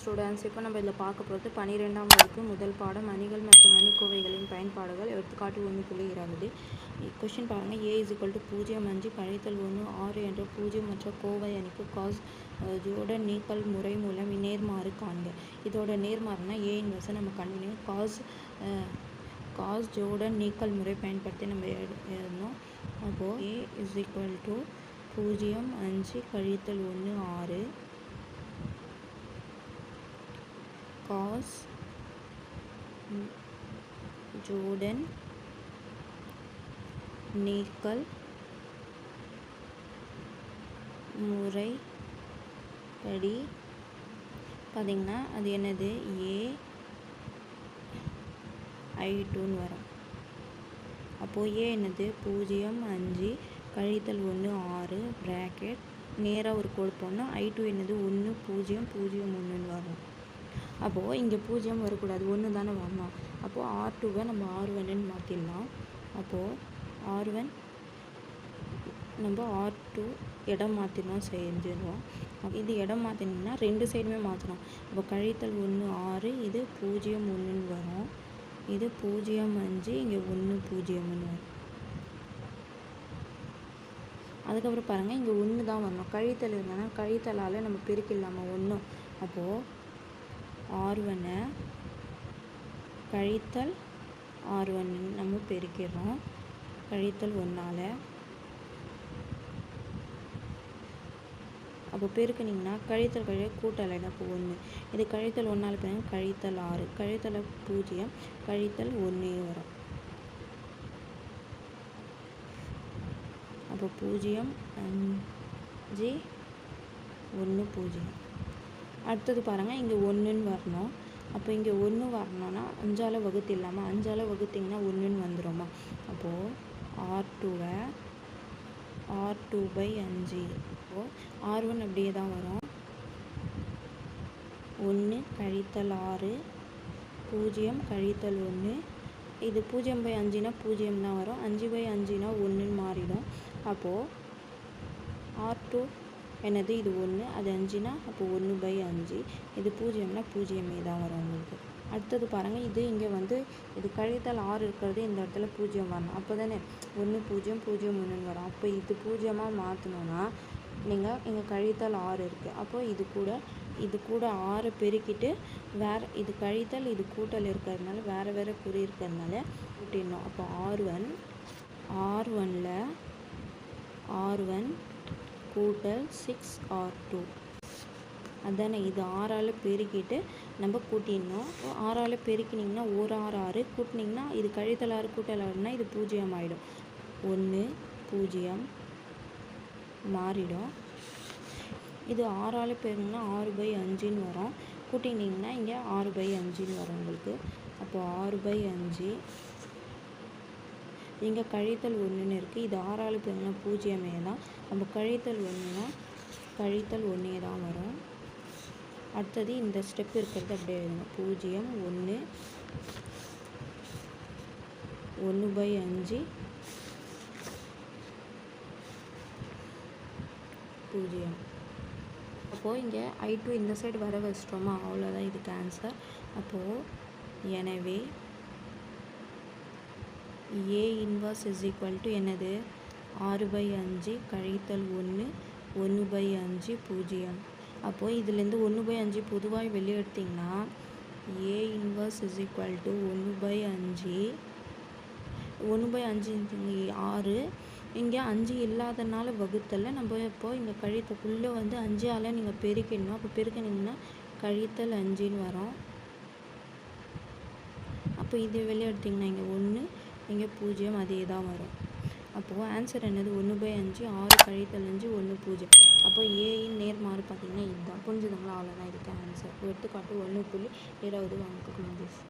Students இப்போ நம்ம இதில் பார்க்க போகிறது பன்னிரெண்டாம் வகுப்பு முதல் பாடம் அணிகள் மற்றும் அணிக்கோவைகளின் பயன்பாடுகள். எடுத்துக்காட்டு ஒன்று புள்ளி இருபது கொஷின் பாருங்கள் ஏ இஸ் டு பூஜ்ஜியம் அஞ்சு கழித்தல் ஒன்று ஆறு என்ற பூஜ்ஜியம் மற்ற கோவை அணிக்கு காஸ் ஜோட நீக்கல் முறை மூலம் நேர்மாறு காண்க. இதோட நேர்மாறுனா ஏ இன்வெர்ஸை நம்ம கண்டுபிடிக்கணும் காஸ் காஸ் ஜோட நீக்கல் முறை பயன்படுத்தி நம்ம எழுதணும். அப்போது ஏ இஸ் ஈக்குவல் டு பூஜ்ஜியம் அஞ்சு கழித்தல் ஒன்று ஆறு. காஸ் ஜோர்டன் நீக்கல் முறைப்படி பார்த்திங்கன்னா அது என்னது? ஏ ஐ டூன்னு வரும். அப்போது ஏ என்னது? பூஜ்ஜியம் அஞ்சு கழித்தல் ஒன்று ஆறு ப்ராக்கெட் நேராக ஒரு கோடு ஐ டூ என்னது? ஒன்று பூஜ்ஜியம் பூஜ்ஜியம் ஒன்றுன்னு வரும். அப்போது இங்கே பூஜ்ஜியம் வரக்கூடாது. ஒன்று தானே வரணும். அப்போது ஆர் டூவை நம்ம ஆர் ஒன்னு மாற்றிடலாம் அப்போது ஆர் ஒன் நம்ம ஆர் டூ இடம் மாற்றினோம் செஞ்சிடுவோம். இது இடம் மாற்றினோம்னா ரெண்டு சைடுமே மாற்றணும் இப்போ கழித்தல் ஒன்று ஆறு இது பூஜ்ஜியம் ஒன்றுன்னு வரும். இது பூஜ்ஜியம் அஞ்சு இங்கே ஒன்று பூஜ்ஜியம்னு வரும். அதுக்கப்புறம் பாருங்கள் இங்கே ஒன்று தான் வரணும். கழித்தல் இருந்தனா கழித்தலால் நம்ம பெருக்கிடலாமா? ஒன்றும் அப்போது ஆர்வனை கழித்தல் ஆர்வன் நம்ம பெருக்கிறோம் கழித்தல் ஒன்றால் அப்போ பெருக்குனிங்கன்னா கழித்தல் கழிவு கூட்டலை அப்போ ஒன்று இது கழித்தல் ஒன்றால் பாருங்க கழித்தல் ஆறு. கழித்தல் பூஜ்ஜியம் கழித்தல் ஒன்றே வரும். அப்போ பூஜ்ஜியம் அஞ்சு ஒன்று பூஜ்ஜியம். அடுத்தது பாருங்கள் இங்கே ஒன்றுன்னு வரணும். அப்போ இங்கே ஒன்று வரணும்னா அஞ்சால் வகுத்து இல்லாமல் அஞ்சால் வகுத்திங்கன்னா ஒன்றுன்னு வந்துடுமா அப்போது ஆர் டூவை ஆர் டூ பை அஞ்சு. அப்போது ஆர் ஒன் அப்படியே தான் வரும். ஒன்று கழித்தல் ஆறு பூஜ்ஜியம் கழித்தல் ஒன்று இது பூஜ்ஜியம் பை அஞ்சுனா பூஜ்ஜியம் தான் வரும். அஞ்சு பை அஞ்சுனா ஒன்றுன்னு மாறிடும். அப்போது ஆர் டூ என்னது இது ஒன்று அது அஞ்சுனா அப்போ ஒன்று பை அஞ்சு. இது பூஜ்ஜியம்னா பூஜ்ஜியமே தான் வரும் உங்களுக்கு. அடுத்தது பாருங்கள் இது இங்கே வந்து இது கழித்தல் ஆறு இருக்கிறது இந்த இடத்துல பூஜ்ஜியம் வரணும். அப்போ தானே ஒன்று பூஜ்ஜியம் பூஜ்ஜியம் ஒன்றுன்னு வரும். அப்போ இது பூஜ்ஜியமாக மாற்றணுன்னா நீங்கள் இங்கே கழித்தல் ஆறு இருக்குது அப்போது இது கூட இது கூட ஆறு பெருக்கிட்டு வேறு இது கழித்தல் இது கூட்டல் இருக்கிறதுனால வேறு வேறு குறி இருக்கிறதுனால கூட்டிடணும். அப்போ ஆர் ஒன் ஆர் ஒனில் ஆர் ஒன் கூட்டல் சிக்ஸ் ஆர் டூ அதானே இது ஆறால் பெருக்கிட்டு நம்ம கூட்டிடணும். ஆறால் பெருக்கினிங்கன்னா ஒரு ஆறு ஆறு கூட்டினிங்கன்னா இது கழித்தல் ஆறு கூட்டல் ஆறுனா இது பூஜ்ஜியம் ஆகிடும் ஒன்று பூஜ்ஜியம் மாறிடும். இது ஆறால் பெருங்கன்னா ஆறு பை அஞ்சுன்னு வரும். கூட்டினிங்கன்னா இங்கே ஆறு பை அஞ்சுன்னு வரும் உங்களுக்கு. அப்போது ஆறு பை அஞ்சு இங்கே கழித்தல் ஒன்றுன்னு இருக்குது இது ஆறாள் பெருங்கன்னா பூஜ்ஜியமே தான். நம்ம கழித்தல் ஒன்றுனா கழித்தல் ஒன்றே தான் வரும். அடுத்தது இந்த ஸ்டெப் இருக்கிறது அப்படியே எழுதணும். பூஜ்ஜியம் ஒன்று ஒன்று பை அஞ்சு. பூஜ்ஜியம் அப்போது இங்கே ஐ டூ இந்த சைடு வர வச்சிட்டோமா? அவ்வளோதான் இதுக்கு ஆன்சர் அப்போது எனவே A inverse is equal to என்னது? ஆறு பை அஞ்சு கழித்தல் ஒன்று ஒன்று பை அஞ்சு பூஜ்ஜியம். அப்போது இதுலேருந்து ஒன்று பை அஞ்சு பொதுவாக வெளியே எடுத்திங்கன்னா A inverse is equal to ஒன்று பை அஞ்சு ஒன்று பை அஞ்சு ஆறு. இங்கே அஞ்சு இல்லாதனால வகுத்தல நம்ம இப்போது இங்கே கழித்தக்குள்ளே வந்து அஞ்சால் நீங்கள் பெருக்கணும் அப்போ பெருக்கினீங்கன்னா கழித்தல் அஞ்சுன்னு வரும். அப்போ இது வெளியே எடுத்திங்கன்னா இங்கே ஒன்று இங்கே பூஜ்ஜியம் அதே தான் வரும். அப்போது ஆன்சர் என்னது? ஒன்று பை அஞ்சு ஆறு கழித்தல் அஞ்சு ஒன்று பூஜ்ஜியம் அப்போ ஏயின் நேர்மாறு பார்த்தீங்கன்னா இதுதான். புரிஞ்சுதுங்களா? அவ்வளோதான் இதுக்கு ஆன்சர் எடுத்துக்காட்டு ஒன்று புள்ளி இருபது வாங்கிக்கணும் முடிஞ்சு